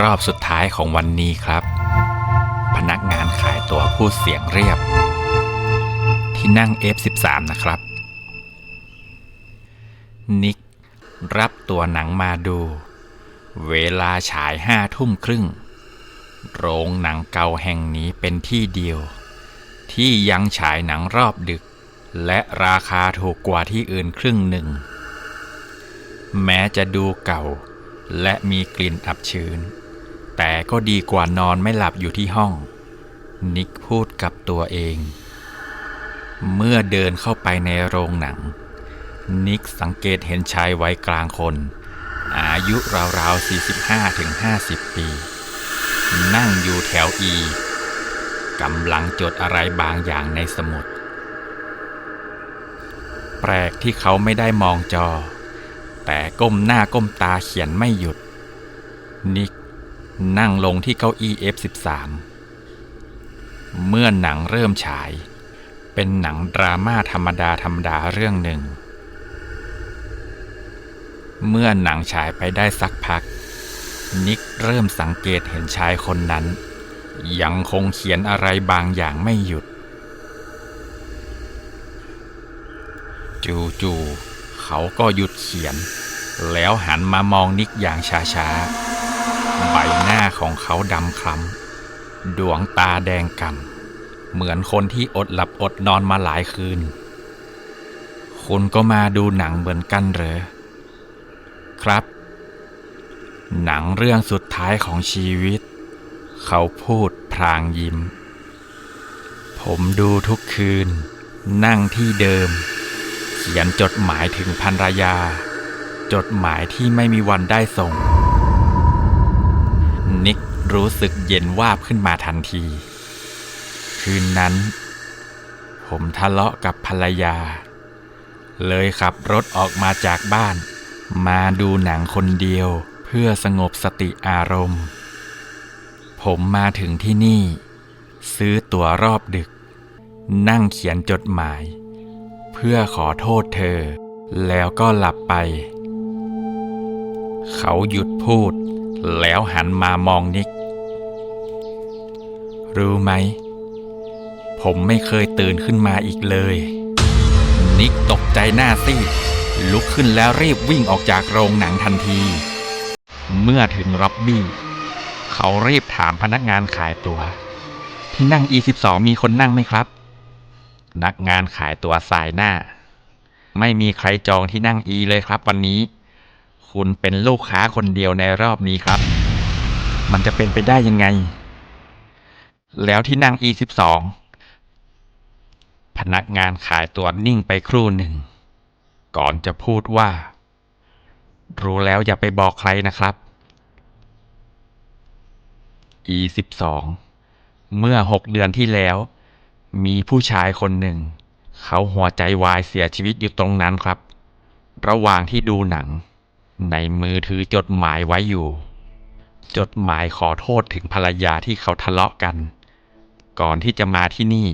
รอบสุดท้ายของวันนี้ครับ พนักงานขายตั๋วพูดเสียงเรียบ ที่นั่ง F13 นะครับ นิก รับตัวหนังมาดู เวลาฉายห้าทุ่มครึ่ง โรงหนังเก่าแห่งนี้เป็นที่เดียว ที่ยังฉายหนังรอบดึก และราคาถูกกว่าที่อื่นครึ่งหนึ่ง แม้จะดูเก่าและมีกลิ่นอับชื้น แต่ก็ดีกว่านอนไม่หลับอยู่ที่ห้อง นิกพูดกับตัวเอง เมื่อเดินเข้าไปในโรงหนัง นิกสังเกตเห็นชายวัยกลางคน อายุราวๆ 45-50 ปี นั่งอยู่แถวอีกำลังจดอะไรบางอย่างในสมุด แปลกที่เขาไม่ได้มองจอ แต่ก้มหน้าก้มตาเขียนไม่หยุด นิก นั่งลงที่เก้าอี้ F13 เมื่อหนังเริ่มฉาย เป็นหนังดราม่าธรรมดาธรรมดาเรื่องหนึ่ง เมื่อหนังฉายไปได้สักพัก นิกเริ่มสังเกตเห็นชายคนนั้น ยังคงเขียนอะไรบางอย่างไม่หยุด จู่ๆเขาก็หยุดเขียน แล้วหันมามองนิกอย่างช้าๆ ใบหน้าของเขาดำคล้ำ ดวงตาแดงกำเหมือนคนที่อดหลับอดนอนมาหลายคืน คุณก็มาดูหนังเหมือนกันเหรอ ครับ หนังเรื่องสุดท้ายของชีวิต เขาพูดพรางยิ้ม ผมดูทุกคืน นั่งที่เดิม เขียนจดหมายถึงภรรยา จดหมายที่ไม่มีวันได้ส่ง นิกรู้สึกเย็นวาบขึ้นมาทันที คืนนั้น ผมทะเลาะกับภรรยา เลยขับรถออกมาจากบ้าน มาดูหนังคนเดียวเพื่อสงบสติอารมณ์ ผมมาถึงที่นี่ ซื้อตั๋วรอบดึก นั่งเขียนจดหมาย เพื่อขอโทษเธอ แล้วก็หลับไป เขาหยุดพูด แล้วหันมามองนิก รู้ไหม ผมไม่เคยตื่นขึ้นมาอีกเลย นิกตกใจหน้าซีดลุกขึ้นแล้วรีบวิ่งออกจากโรงหนังทันที เมื่อถึงร็อบบี้ เขารีบถามพนักงานขายตัว๋ว ที่นั่ง E12 มีคนนั่งไหมครับ นักงานขายตั๋วสายหน้า ไม่มีใครจองที่นั่ง E เลยครับวันนี้ คุณเป็นลูกค้าคนเดียวในรอบนี้ครับ มันจะเป็นไปได้ยังไง แล้วที่นั่ง E12 พนักงานขายตัวนิ่งไปครู่หนึ่ง ก่อนจะพูดว่า รู้แล้วอย่าไปบอกใครนะครับ E12 เมื่อหกเดือนที่แล้ว มีผู้ชายคนหนึ่ง เขาหัวใจวายเสียชีวิตอยู่ตรงนั้นครับ ระหว่างที่ดูหนัง ในมือถือจดหมายไว้อยู่ จดหมายขอโทษถึงภรรยาที่เขาทะเลาะกัน ก่อนที่จะมาที่นี่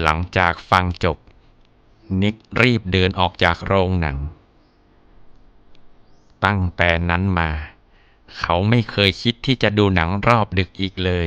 หลังจากฟังจบ นิกรีบเดินออกจากโรงหนัง ตั้งแต่นั้นมา เขาไม่เคยคิดที่จะดูหนังรอบดึกอีกเลย